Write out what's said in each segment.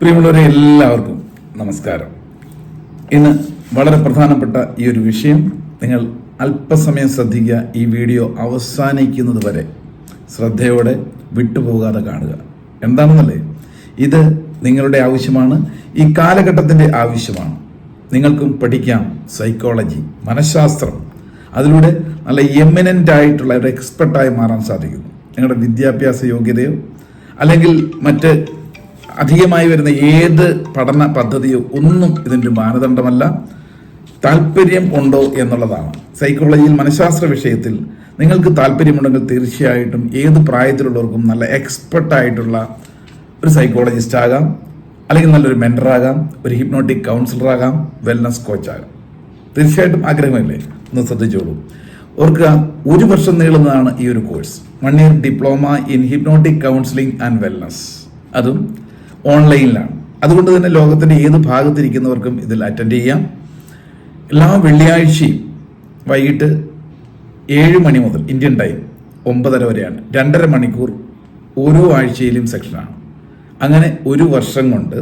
പ്രിയമുള്ളവരെ എല്ലാവർക്കും നമസ്കാരം. ഇന്ന് വളരെ പ്രധാനപ്പെട്ട ഈ ഒരു വിഷയം നിങ്ങൾ അല്പസമയം ശ്രദ്ധിക്കുക ഈ വീഡിയോ അവസാനിക്കുന്നത് വരെ ശ്രദ്ധയോടെ വിട്ടുപോകാതെ കാണുക. എന്താണെന്നല്ലേ? ഇത് നിങ്ങളുടെ ആവശ്യമാണ് ഈ കാലഘട്ടത്തിന്റെ ആവശ്യമാണ്. നിങ്ങൾക്കും പഠിക്കാം സൈക്കോളജി മനഃശാസ്ത്രം. അതിലൂടെ നല്ല എമിനന്റ് ആയിട്ടുള്ള ഒരു എക്സ്പെർട്ടായി മാറാൻ സാധിക്കുന്നു. നിങ്ങളുടെ വിദ്യാഭ്യാസ യോഗ്യതയോ അല്ലെങ്കിൽ മറ്റ് അധികമായി വരുന്ന ഏത് പഠന പദ്ധതിയോ ഒന്നും ഇതിന്റെ മാനദണ്ഡമല്ല. താല്പര്യം ഉണ്ടോ എന്നുള്ളതാണ്. സൈക്കോളജിയിൽ മനഃശാസ്ത്ര വിഷയത്തിൽ നിങ്ങൾക്ക് താല്പര്യമുണ്ടെങ്കിൽ തീർച്ചയായിട്ടും ഏത് പ്രായത്തിലുള്ളവർക്കും നല്ല എക്സ്പെർട്ടായിട്ടുള്ള ഒരു സൈക്കോളജിസ്റ്റ് ആകാം. അല്ലെങ്കിൽ നല്ലൊരു മെന്ററാകാം ഒരു ഹിപ്നോട്ടിക് കൗൺസിലർ ആകാം. വെൽനസ് കോച്ചാകാം തീർച്ചയായിട്ടും ആഗ്രഹമല്ലേ? ഒന്ന് ശ്രദ്ധിച്ചോളൂ. ഓർക്കുക ഒരു വർഷം നീളുന്നതാണ് ഈ ഒരു course one year diploma in hypnotic counselling and wellness അതും ഓൺലൈനിലാണ്. അതുകൊണ്ട് തന്നെ ലോകത്തിന്റെ ഏത് ഭാഗത്തിരിക്കുന്നവർക്കും ഇതിൽ അറ്റൻഡ് ചെയ്യാം. എല്ലാ വെള്ളിയാഴ്ചയും വൈകിട്ട് ഏഴ് മണി മുതൽ ഇന്ത്യൻ ടൈം ഒമ്പതര വരെയാണ്. രണ്ടര മണിക്കൂർ ഓരോ ആഴ്ചയിലും സെക്ഷനാണ് അങ്ങനെ ഒരു വർഷം കൊണ്ട്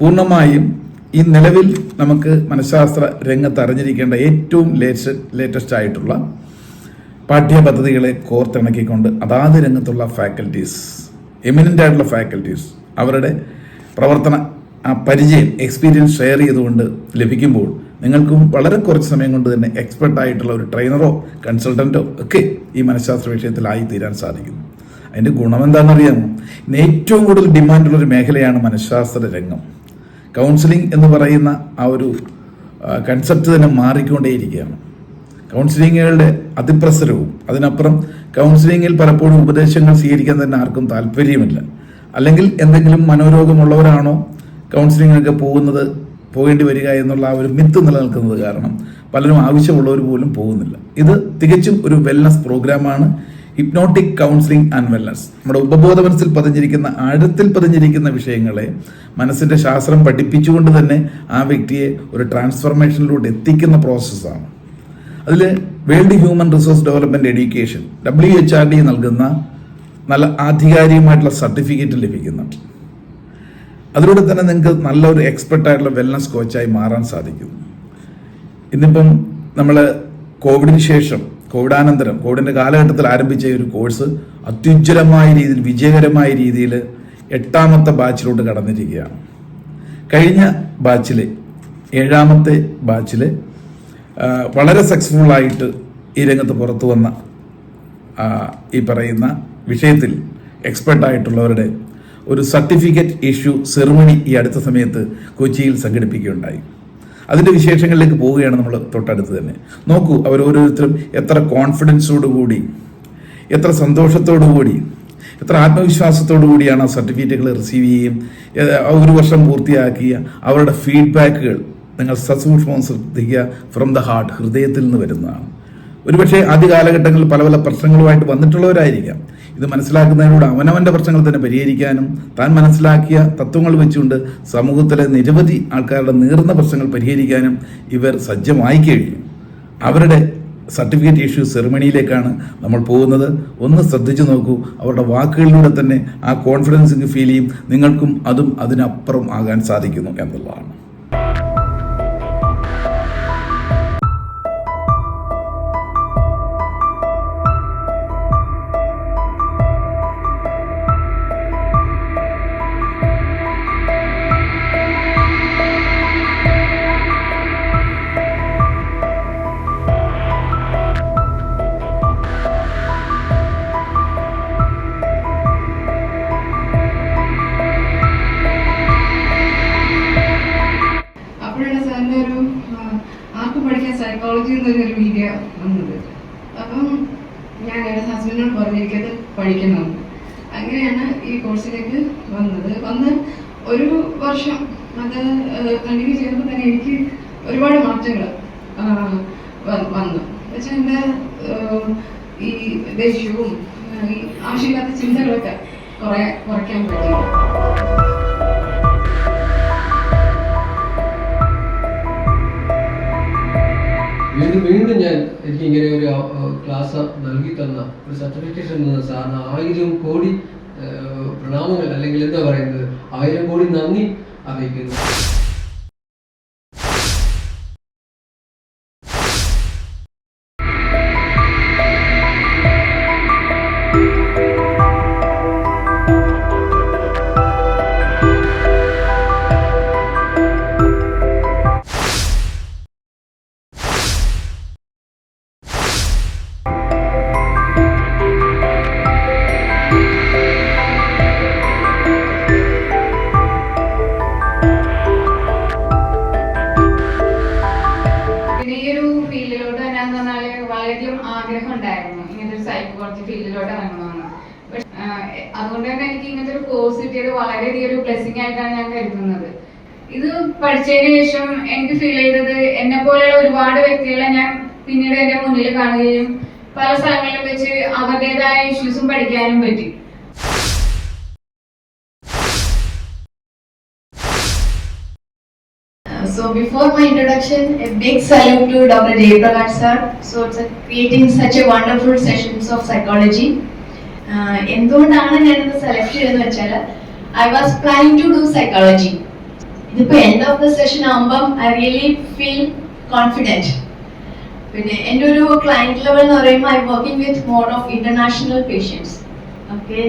പൂർണമായും ഈ നിലവിൽ നമുക്ക് മനഃശാസ്ത്ര രംഗത്ത് അറിഞ്ഞിരിക്കേണ്ട ഏറ്റവും ലേറ്റസ്റ്റ് ലേറ്റസ്റ്റ് ആയിട്ടുള്ള പാഠ്യപദ്ധതികളെ കോർത്തിണക്കിക്കൊണ്ട് അതാത് രംഗത്തുള്ള ഫാക്കൽറ്റീസ് എമിനന്റ് ആയിട്ടുള്ള ഫാക്കൽറ്റീസ് അവരുടെ പ്രവർത്തന ആ പരിചയം എക്സ്പീരിയൻസ് ഷെയർ ചെയ്തുകൊണ്ട് ലഭിക്കുമ്പോൾ നിങ്ങൾക്കും വളരെ കുറച്ച് സമയം കൊണ്ട് തന്നെ എക്സ്പെർട്ട് ആയിട്ടുള്ള ഒരു ട്രെയിനറോ കൺസൾട്ടന്റോ ഒക്കെ ഈ മനഃശാസ്ത്ര വിഷയത്തിലായി തീരാൻ സാധിക്കും അതിന്റെ ഗുണം അറിയാമോ ഇന്ന് ഏറ്റവും കൂടുതൽ ഡിമാൻഡുള്ള ഒരു മേഖലയാണ് മനഃശാസ്ത്ര രംഗം. കൗൺസിലിംഗ് എന്ന് പറയുന്ന ആ ഒരു കൺസെപ്റ്റ് തന്നെ മാറിക്കൊണ്ടേയിരിക്കുകയാണ്. കൗൺസിലിങ്ങുകളുടെ അതിപ്രസരവും അതിനപ്പുറം കൗൺസിലിങ്ങിൽ പലപ്പോഴും ഉപദേശങ്ങൾ സ്വീകരിക്കാൻ തന്നെ ആർക്കും താല്പര്യമില്ല അല്ലെങ്കിൽ എന്തെങ്കിലും മനോരോഗമുള്ളവരാണോ? കൗൺസിലിങ്ങിനൊക്കെ പോകുന്നത് പോകേണ്ടി വരിക എന്നുള്ള ആ ഒരു മിത്ത് നിലനിൽക്കുന്നത് കാരണം പലരും ആവശ്യമുള്ളവർ പോലും പോകുന്നില്ല. ഇത് തികച്ചും ഒരു വെൽനസ് പ്രോഗ്രാമാണ് ഹിപ്നോട്ടിക് കൗൺസിലിംഗ് ആൻഡ് വെൽനസ് നമ്മുടെ ഉപബോധ മനസ്സിൽ പതിഞ്ഞിരിക്കുന്ന ആഴത്തിൽ പതിഞ്ഞിരിക്കുന്ന വിഷയങ്ങളെ മനസ്സിന്റെ ശാസ്ത്രം പഠിപ്പിച്ചുകൊണ്ട് തന്നെ ആ വ്യക്തിയെ ഒരു ട്രാൻസ്ഫോർമേഷനിലൂടെ എത്തിക്കുന്ന പ്രോസസ്സാണ് അതിൽ world human resource development education W H R D നൽകുന്ന നല്ല ആധികാരികമായിട്ടുള്ള സർട്ടിഫിക്കറ്റ് ലഭിക്കുന്നുണ്ട് അതിലൂടെ തന്നെ നിങ്ങൾക്ക് നല്ലൊരു എക്സ്പെർട്ടായിട്ടുള്ള വെൽനസ് കോച്ചായി മാറാൻ സാധിക്കും. ഇന്നിപ്പം നമ്മൾ കോവിഡിന് ശേഷം കോവിഡാനന്തരം കോവിഡിന്റെ കാലഘട്ടത്തിൽ ആരംഭിച്ച ഒരു കോഴ്സ് അത്യുജ്വലമായ രീതിയിൽ വിജയകരമായ രീതിയിൽ എട്ടാമത്തെ ബാച്ചിലോട്ട് കടന്നിരിക്കുകയാണ്. കഴിഞ്ഞ ബാച്ചിൽ ഏഴാമത്തെ ബാച്ചിൽ വളരെ സക്സസ്ഫുൾ ആയിട്ട് ഈ രംഗത്ത് പുറത്തു വന്ന ഈ പറയുന്ന വിഷയത്തിൽ എക്സ്പെർട്ടായിട്ടുള്ളവരുടെ ഒരു സർട്ടിഫിക്കറ്റ് ഇഷ്യൂ സെറിമണി ഈ അടുത്ത സമയത്ത് കൊച്ചിയിൽ സംഘടിപ്പിക്കുകയുണ്ടായി. അതിന്റെ വിശേഷങ്ങളിലേക്ക് പോവുകയാണ് നമ്മൾ തൊട്ടടുത്ത് തന്നെ. നോക്കൂ അവർ ഓരോരുത്തരും എത്ര കോൺഫിഡൻസോടുകൂടി എത്ര സന്തോഷത്തോടുകൂടി എത്ര ആത്മവിശ്വാസത്തോടു കൂടിയാണ് ആ സർട്ടിഫിക്കറ്റുകൾ റിസീവ് ചെയ്യുകയും ഒരു വർഷം പൂർത്തിയാക്കിയ അവരുടെ ഫീഡ്ബാക്കുകൾ നിങ്ങൾ സസൂക്ഷ്മം ശ്രദ്ധിക്കുക ഫ്രം ദ ഹാർട്ട് ഹൃദയത്തിൽ നിന്ന് വരുന്നതാണ്. ഒരുപക്ഷെ ആദ്യ കാലഘട്ടങ്ങളിൽ പല പല പ്രശ്നങ്ങളുമായിട്ട് വന്നിട്ടുള്ളവരായിരിക്കാം. ഇത് മനസ്സിലാക്കുന്നതിലൂടെ അവനവന്റെ പ്രശ്നങ്ങൾ തന്നെ പരിഹരിക്കാനും താൻ മനസ്സിലാക്കിയ തത്വങ്ങൾ വെച്ചുകൊണ്ട് സമൂഹത്തിലെ നിരവധി ആൾക്കാരുടെ നീർന്ന പ്രശ്നങ്ങൾ പരിഹരിക്കാനും ഇവർ സജ്ജമായി കഴിഞ്ഞു അവരുടെ സർട്ടിഫിക്കറ്റ് ഇഷ്യൂ സെറിമണിയിലേക്കാണ് നമ്മൾ പോകുന്നത്. ഒന്ന് ശ്രദ്ധിച്ചു നോക്കൂ. അവരുടെ വാക്കുകളിലൂടെ തന്നെ ആ കോൺഫിഡൻസിങ് ഫീൽ ചെയ്യും. നിങ്ങൾക്കും അതും അതിനപ്പുറം ആകാൻ സാധിക്കുന്നു എന്നുള്ളതാണ്. അത് കണ്ടിന്യൂ ചെയ്യുമ്പോൾ തന്നെ എനിക്ക് ഒരുപാട് മാറ്റങ്ങൾ വന്നു. വെച്ചാൽ എന്റെ ഈ ദേഷ്യവും ഈ ആവശ്യമില്ലാത്ത ചിന്തകളൊക്കെ കുറേ കുറയ്ക്കാൻ പറ്റി വീണ്ടും വീണ്ടും ഞാൻ എനിക്ക് ഇങ്ങനെ ഒരു ക്ലാസ് നൽകി തന്ന ഒരു സർട്ടിഫിക്കേഷൻ തന്ന സാറിന് ആയിരം കോടി പ്രണാമങ്ങൾ അല്ലെങ്കിൽ എന്താ പറയുന്നത് ആയിരം കോടി നന്ദി erregend ബ്ലെസ്സിങ് ആയിട്ടാണ് ഞാൻ കരുതുന്നത് ഇത് പഠിച്ചതിന് ശേഷം എനിക്ക് ഫീൽ ചെയ്തത് എന്നെ പോലെയുള്ള ഒരുപാട് വ്യക്തികളെ ഞാൻ പിന്നീട് എന്റെ മുന്നിൽ കാണുകയും പല സ്ഥലങ്ങളിലും വെച്ച് അവരുടേതായ ഇഷ്യൂസും പഠിക്കാനും പറ്റി So before my introduction, a big salute to Dr. Jayaprakash sir. So it's a, creating such a wonderful sessions of psychology. Uh, എന്തുകൊണ്ടാണ് ഞാനിത് സെലക്ട് ചെയ്തതെന്ന് വെച്ചാൽ I was planning to do psychology ഇതിപ്പോ എൻഡ് ഓഫ് ദ സെഷൻ ആകുമ്പം I really feel confident പിന്നെ എന്റെ ഒരു client level എന്ന് പറയുമ്പോൾ I working with more of international patients okay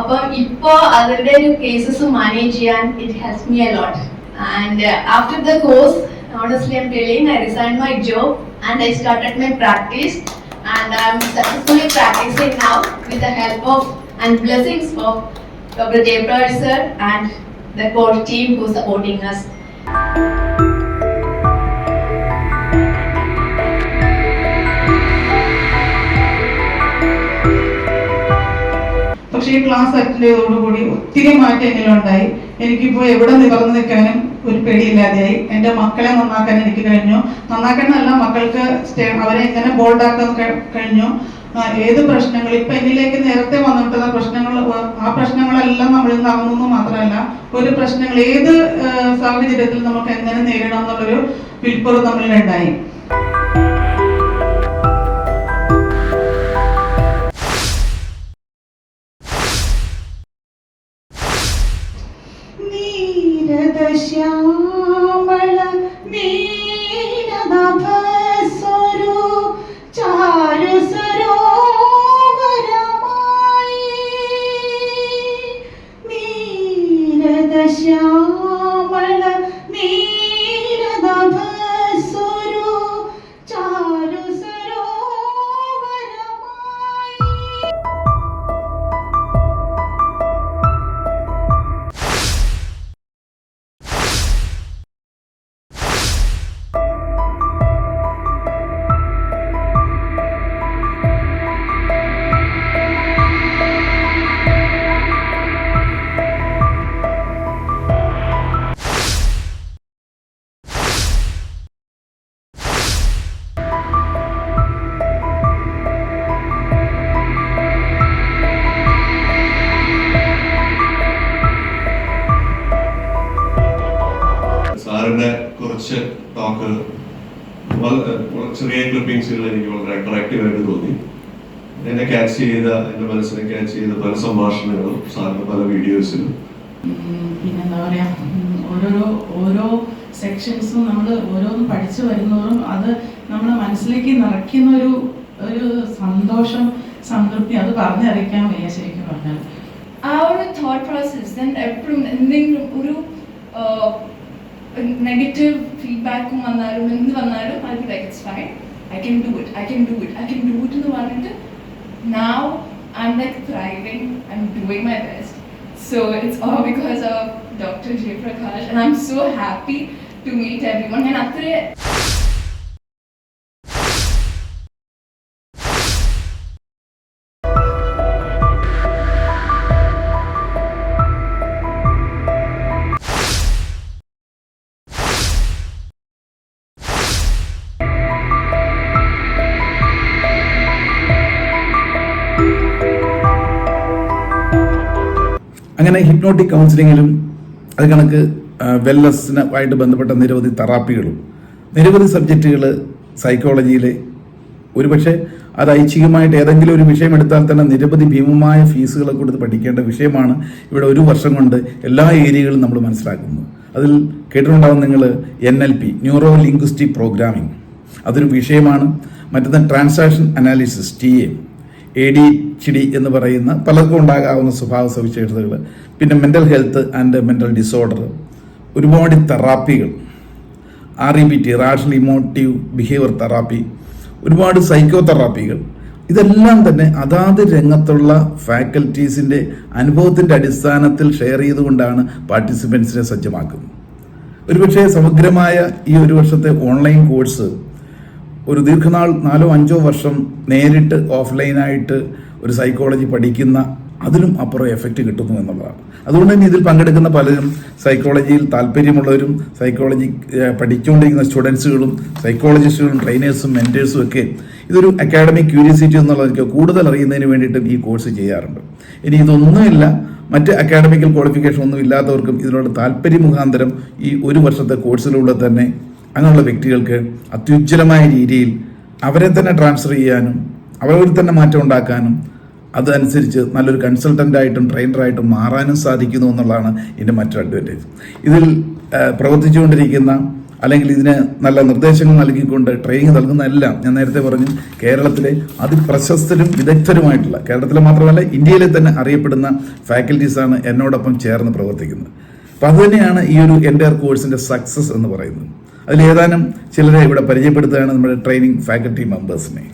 അപ്പം ഇപ്പോൾ അവരുടെ ഒരു കേസസ് മാനേജ് ചെയ്യാൻ it help me a lot and after the course honestly i'm telling i resigned my job and i started my practice. And i'm successfully practicing now with the help of and blessings of dr. Jayapal sir and the core team who is supporting us. പക്ഷേ ഈ class attend ചെയ്തതോടുകൂടി ഒത്തിരി മാറ്റങ്ങളുണ്ടായി. എനിക്കിപ്പോൾ എവിടെ നിവർന്നു നിൽക്കാനും ഒരു പേടിയില്ലാതെയായി. എന്റെ മക്കളെ നന്നാക്കാൻ എനിക്ക് കഴിഞ്ഞു. നന്നാക്കാനല്ല മക്കൾക്ക് സ്റ്റേ- അവരെ എങ്ങനെ ബോൾഡാക്കാൻ കഴി- കഴിഞ്ഞു. ഏത് പ്രശ്നങ്ങൾ? ഇപ്പൊ എന്നിലേക്ക് നേരത്തെ വന്നിട്ടുള്ള പ്രശ്നങ്ങൾ ആ പ്രശ്നങ്ങളെല്ലാം നമ്മൾ ഇന്ന് അകന്നു മാത്രമല്ല ഒരു പ്രശ്നങ്ങൾ ഏത് സാഹചര്യത്തിൽ നമുക്ക് എങ്ങനെ നേരിടാം എന്നുള്ളൊരു വിൽപ്പുറം നമ്മളിലുണ്ടായി ചെറിയ ക്ലിപ്പിംഗ്സുകൾ എനിക്ക് വളരെ അട്രാക്റ്റീവ് ആയിട്ട് തോന്നി. എന്നെ ക്യാച്ച് ചെയ്ത എന്റെ മനസ്സിനെ ക്യാച്ച് ചെയ്ത പല സംഭാഷണങ്ങളും സാറിന്റെ പല വീഡിയോസിലും പിന്നെ പിന്നെന്താ പറയാ ഓരോരോ ഓരോ സെക്ഷൻസും നമ്മൾ ഓരോന്നും പഠിച്ചു വരുന്നതും അത് നമ്മുടെ മനസ്സിലേക്ക് നിറയ്ക്കുന്ന ഒരു ഒരു സന്തോഷം സംതൃപ്തി അത് പറഞ്ഞറിയിക്കാൻ വയ്യ ശരിക്കും പറഞ്ഞാൽ ആ ഒരു തോട്ട് പ്രോസസ് എപ്പോഴും എന്തെങ്കിലും ഒരു നെഗറ്റീവ് ഫീഡ്ബാക്കും വന്നാലും എന്ത് വന്നാലും I be like it's fine I can do it I can do it I can do it എന്ന് പറഞ്ഞിട്ട് now I'm like thriving, I'm doing my best. So it's all because of Dr. J. Prakash, and I'm so happy to meet everyone. And after അങ്ങനെ hypnotic കൗൺസിലിങ്ങിലും അത് കണക്ക് വെൽനസ്സിനുമായിട്ട് ബന്ധപ്പെട്ട നിരവധി തെറാപ്പികളും നിരവധി സബ്ജക്റ്റുകൾ സൈക്കോളജിയിൽ ഒരുപക്ഷെ അത് ഐച്ഛികമായിട്ട് ഏതെങ്കിലും ഒരു വിഷയം എടുത്താൽ തന്നെ നിരവധി ഭീമമായ ഫീസുകളെ കൊടുത്ത് പഠിക്കേണ്ട വിഷയമാണ് ഇവിടെ ഒരു വർഷം കൊണ്ട് എല്ലാ ഏരിയകളും നമ്മൾ മനസ്സിലാക്കുന്നത്. അതിൽ കേട്ടിട്ടുണ്ടാവും നിങ്ങൾ N L P neuro linguistic programming അതൊരു വിഷയമാണ്. മറ്റൊന്ന് transaction analysis T A A D എന്ന് പറയുന്ന പലർക്കും ഉണ്ടാകാവുന്ന സ്വഭാവ സവിശേഷതകൾ പിന്നെ mental health and mental disorder ഒരുപാട് തെറാപ്പികൾ R E B T rational emotive behaviour therapy ഒരുപാട് സൈക്കോ തെറാപ്പികൾ ഇതെല്ലാം തന്നെ അതാത് രംഗത്തുള്ള ഫാക്കൽറ്റീസിന്റെ അനുഭവത്തിന്റെ അടിസ്ഥാനത്തിൽ ഷെയർ ചെയ്തുകൊണ്ടാണ് പാർട്ടിസിപ്പൻസിനെ സജ്ജമാക്കുന്നത്. ഒരുപക്ഷെ സമഗ്രമായ ഈ ഒരു വർഷത്തെ ഓൺലൈൻ കോഴ്സ് ഒരു ദീർഘനാൾ നാലോ അഞ്ചോ വർഷം നേരിട്ട് ഓഫ്ലൈനായിട്ട് ഒരു സൈക്കോളജി പഠിക്കുന്ന അതിലും അപ്പുറം എഫക്റ്റ് കിട്ടുന്നു എന്നുള്ളതാണ്. അതുകൊണ്ട് തന്നെ ഇതിൽ പങ്കെടുക്കുന്ന പലരും സൈക്കോളജിയിൽ താല്പര്യമുള്ളവരും സൈക്കോളജി പഠിച്ചുകൊണ്ടിരിക്കുന്ന സ്റ്റുഡൻസുകളും സൈക്കോളജിസ്റ്റുകളും ട്രെയിനേഴ്സും മെന്റേഴ്സും ഒക്കെ ഇതൊരു അക്കാഡമിക് ക്യൂരിയോസിറ്റി എന്നുള്ളതൊക്കെ കൂടുതൽ അറിയുന്നതിന് വേണ്ടിയിട്ടും ഈ കോഴ്സ് ചെയ്യാറുണ്ട്. ഇനി ഇതൊന്നുമില്ല. മറ്റ് അക്കാഡമിക്കൽ ക്വാളിഫിക്കേഷൻ ഒന്നും ഇല്ലാത്തവർക്കും ഇതിനോട് താല്പര്യ മുഖാന്തരം ഈ ഒരു വർഷത്തെ കോഴ്സിലൂടെ തന്നെ അങ്ങനെയുള്ള വ്യക്തികൾക്ക് അത്യുജ്വലമായ രീതിയിൽ അവരെ തന്നെ ട്രാൻസ്ഫർ ചെയ്യാനും അവരവരിൽ തന്നെ മാറ്റം ഉണ്ടാക്കാനും അതനുസരിച്ച് നല്ലൊരു കൺസൾട്ടന്റായിട്ടും ട്രെയിനറായിട്ടും മാറാനും സാധിക്കുന്നു എന്നുള്ളതാണ് ഇതിന്റെ മറ്റൊരു അഡ്വാന്റേജ് ഇതിൽ പ്രവർത്തിച്ചുകൊണ്ടിരിക്കുന്ന അല്ലെങ്കിൽ ഇതിന് നല്ല നിർദ്ദേശങ്ങൾ നൽകിക്കൊണ്ട് ട്രെയിനിങ് നൽകുന്ന എല്ലാം ഞാൻ നേരത്തെ പറഞ്ഞു കേരളത്തിലെ അതിപ്രശസ്തരും വിദഗ്ധരുമായിട്ടുള്ള കേരളത്തിലെ മാത്രമല്ല ഇന്ത്യയിലെ തന്നെ അറിയപ്പെടുന്ന ഫാക്കൽറ്റീസാണ് എന്നോടൊപ്പം ചേർന്ന് പ്രവർത്തിക്കുന്നത്. അപ്പം അതുതന്നെയാണ് ഈ ഒരു എന്റെ കോഴ്സിന്റെ സക്സസ് എന്ന് പറയുന്നത്. അതിൽ ഏതാനും ചിലരെ ഇവിടെ പരിചയപ്പെടുത്തുകയാണ് നമ്മുടെ ട്രെയിനിങ് ഫാക്കൽറ്റി മെമ്പേഴ്സിനെ.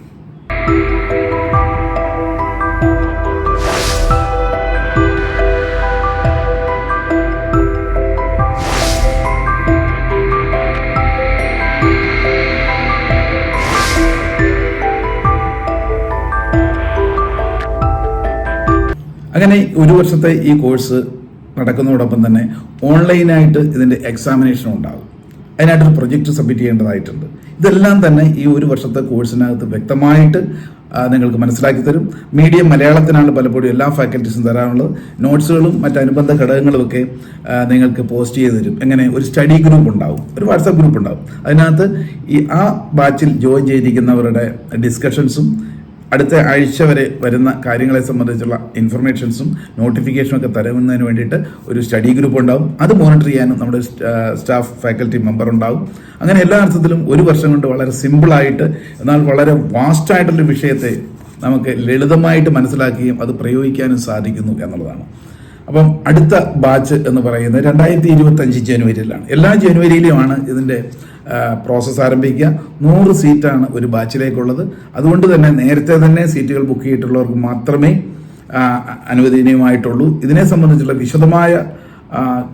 അങ്ങനെ ഒരു വർഷത്തെ ഈ കോഴ്സ് നടക്കുന്നതോടൊപ്പം തന്നെ ഓൺലൈനായിട്ട് ഇതിന്റെ എക്സാമിനേഷൻ ഉണ്ടാകും. അതിനായിട്ടൊരു പ്രൊജക്റ്റ് സബ്മിറ്റ് ചെയ്യേണ്ടതായിട്ടുണ്ട്. ഇതെല്ലാം തന്നെ ഈ ഒരു വർഷത്തെ കോഴ്സിനകത്ത് വ്യക്തമായിട്ട് നിങ്ങൾക്ക് മനസ്സിലാക്കി തരും. മീഡിയം മലയാളത്തിനാണ് പലപ്പോഴും എല്ലാ ഫാക്കൽറ്റീസും തരാനുള്ളത് നോട്ട്സുകളും മറ്റ് അനുബന്ധ ഘടകങ്ങളുമൊക്കെ നിങ്ങൾക്ക് പോസ്റ്റ് ചെയ്ത് തരും. എങ്ങനെ? ഒരു സ്റ്റഡി ഗ്രൂപ്പ് ഉണ്ടാവും. ഒരു വാട്സാപ്പ് ഗ്രൂപ്പ് ഉണ്ടാവും. അതിനകത്ത് ഈ ആ ബാച്ചിൽ ജോയിൻ ചെയ്തിരിക്കുന്നവരുടെ ഡിസ്കഷൻസും അടുത്ത ആഴ്ച വരെ വരുന്ന കാര്യങ്ങളെ സംബന്ധിച്ചുള്ള ഇൻഫർമേഷൻസും നോട്ടിഫിക്കേഷനും ഒക്കെ തരുന്നതിന് വേണ്ടിയിട്ട് ഒരു സ്റ്റഡി ഗ്രൂപ്പ് ഉണ്ടാവും. അത് മോണിറ്റർ ചെയ്യാനും നമ്മുടെ സ്റ്റാഫ് ഫാക്കൽറ്റി മെമ്പർ ഉണ്ടാവും. അങ്ങനെ എല്ലാ അർത്ഥത്തിലും ഒരു വർഷം കൊണ്ട് വളരെ സിമ്പിളായിട്ട് എന്നാൽ വളരെ വാസ്റ്റായിട്ടുള്ള വിഷയത്തെ നമുക്ക് ലളിതമായിട്ട് മനസ്സിലാക്കുകയും അത് പ്രയോഗിക്കാനും സാധിക്കുന്നു എന്നുള്ളതാണ്. അപ്പം അടുത്ത ബാച്ച് എന്ന് പറയുന്നത് രണ്ടായിരത്തി ഇരുപത്തഞ്ച് ജനുവരിയിലാണ്. എല്ലാ ജനുവരിയിലുമാണ് ഇതിന്റെ പ്രോസസ്സ് ആരംഭിക്കുക. നൂറ് സീറ്റാണ് ഒരു ബാച്ചിലേക്കുള്ളത് അതുകൊണ്ട് തന്നെ നേരത്തെ തന്നെ സീറ്റുകൾ ബുക്ക് ചെയ്തിട്ടുള്ളവർക്ക് മാത്രമേ അനുവദനീയമായിട്ടുള്ളൂ. ഇതിനെ സംബന്ധിച്ചുള്ള വിശദമായ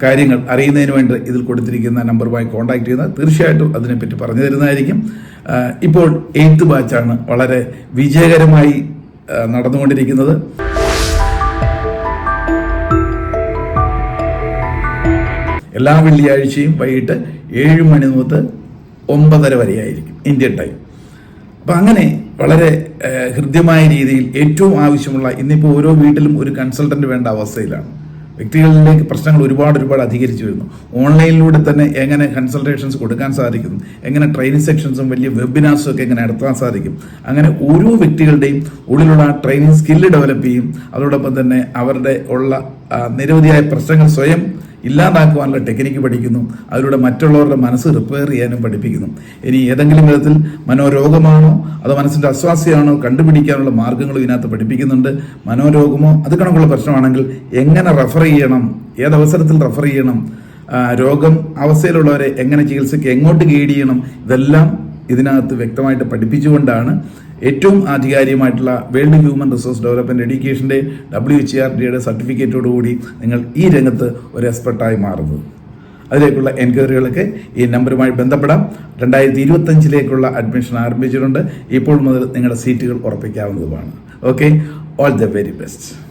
കാര്യങ്ങൾ അറിയുന്നതിന് വേണ്ടി ഇതിൽ കൊടുത്തിരിക്കുന്ന നമ്പറുമായി കോൺടാക്ട് ചെയ്യുന്നത് തീർച്ചയായിട്ടും അതിനെപ്പറ്റി പറഞ്ഞു തരുന്നതായിരിക്കും. ഇപ്പോൾ എയ്ത്ത് ബാച്ചാണ് വളരെ വിജയകരമായി നടന്നുകൊണ്ടിരിക്കുന്നത്. എല്ലാ വെള്ളിയാഴ്ചയും വൈകിട്ട് ഏഴ് മണി മുതൽ ഒമ്പതര വരെയായിരിക്കും ഇന്ത്യൻ ടൈം അപ്പം അങ്ങനെ വളരെ ഹൃദ്യമായ രീതിയിൽ ഏറ്റവും ആവശ്യമുള്ള ഇന്നിപ്പോൾ ഓരോ വീട്ടിലും ഒരു കൺസൾട്ടന്റ് വേണ്ട അവസ്ഥയിലാണ്. വ്യക്തികളിലേക്ക് പ്രശ്നങ്ങൾ ഒരുപാട് ഒരുപാട് അധികരിച്ചു വരുന്നു. ഓൺലൈനിലൂടെ തന്നെ എങ്ങനെ കൺസൾട്ടേഷൻസ് കൊടുക്കാൻ സാധിക്കും? എങ്ങനെ ട്രെയിനിങ് സെക്ഷൻസും വലിയ വെബിനാർസും ഒക്കെ എങ്ങനെ നടത്താൻ സാധിക്കും? അങ്ങനെ ഓരോ വ്യക്തികളുടെയും ഉള്ളിലുള്ള ട്രെയിനിങ് സ്കില്ല് ഡെവലപ്പ് ചെയ്യും. അതോടൊപ്പം തന്നെ അവരുടെ ഉള്ള നിരവധിയായ പ്രശ്നങ്ങൾ സ്വയം ഇല്ലാതാക്കുവാനുള്ള ടെക്നിക്ക് പഠിക്കുന്നു. അതിലൂടെ മറ്റുള്ളവരുടെ മനസ്സ് റിപ്പയർ ചെയ്യാനും പഠിപ്പിക്കുന്നു. ഇനി ഏതെങ്കിലും വിധത്തിൽ മനോരോഗമാണോ അതോ മനസ്സിന്റെ അസ്വാസ്യമാണോ കണ്ടുപിടിക്കാനുള്ള മാർഗങ്ങളും ഇതിനകത്ത് പഠിപ്പിക്കുന്നുണ്ട്. മനോരോഗമോ അത് കണക്കുള്ള പ്രശ്നമാണെങ്കിൽ എങ്ങനെ റെഫർ ചെയ്യണം? ഏതവസരത്തിൽ റെഫർ ചെയ്യണം? രോഗം അവസ്ഥയിലുള്ളവരെ എങ്ങനെ ചികിത്സയ്ക്ക് എങ്ങോട്ട് ഗൈഡ് ചെയ്യണം? ഇതെല്ലാം ഇതിനകത്ത് വ്യക്തമായിട്ട് പഠിപ്പിച്ചുകൊണ്ടാണ് ഏറ്റവും ആധികാരികമായിട്ടുള്ള വേൾഡ് ഹ്യൂമൻ റിസോഴ്സ് ഡെവലപ്മെന്റ് എഡ്യൂക്കേഷന്റെ ഡബ്ല്യു എച്ച് ആർ ഡിയുടെ സർട്ടിഫിക്കറ്റോടുകൂടി നിങ്ങൾ ഈ രംഗത്ത് ഒരു എക്സ്പെർട്ടായി മാറുന്നത്. അതിലേക്കുള്ള എൻക്വയറികളൊക്കെ ഈ നമ്പറുമായി ബന്ധപ്പെടാം. രണ്ടായിരത്തി ഇരുപത്തഞ്ചിലേക്കുള്ള അഡ്മിഷൻ ആരംഭിച്ചിട്ടുണ്ട്. ഇപ്പോൾ മുതൽ നിങ്ങളുടെ സീറ്റുകൾ ഉറപ്പിക്കാവുന്നതുമാണ്. Okay? All the very best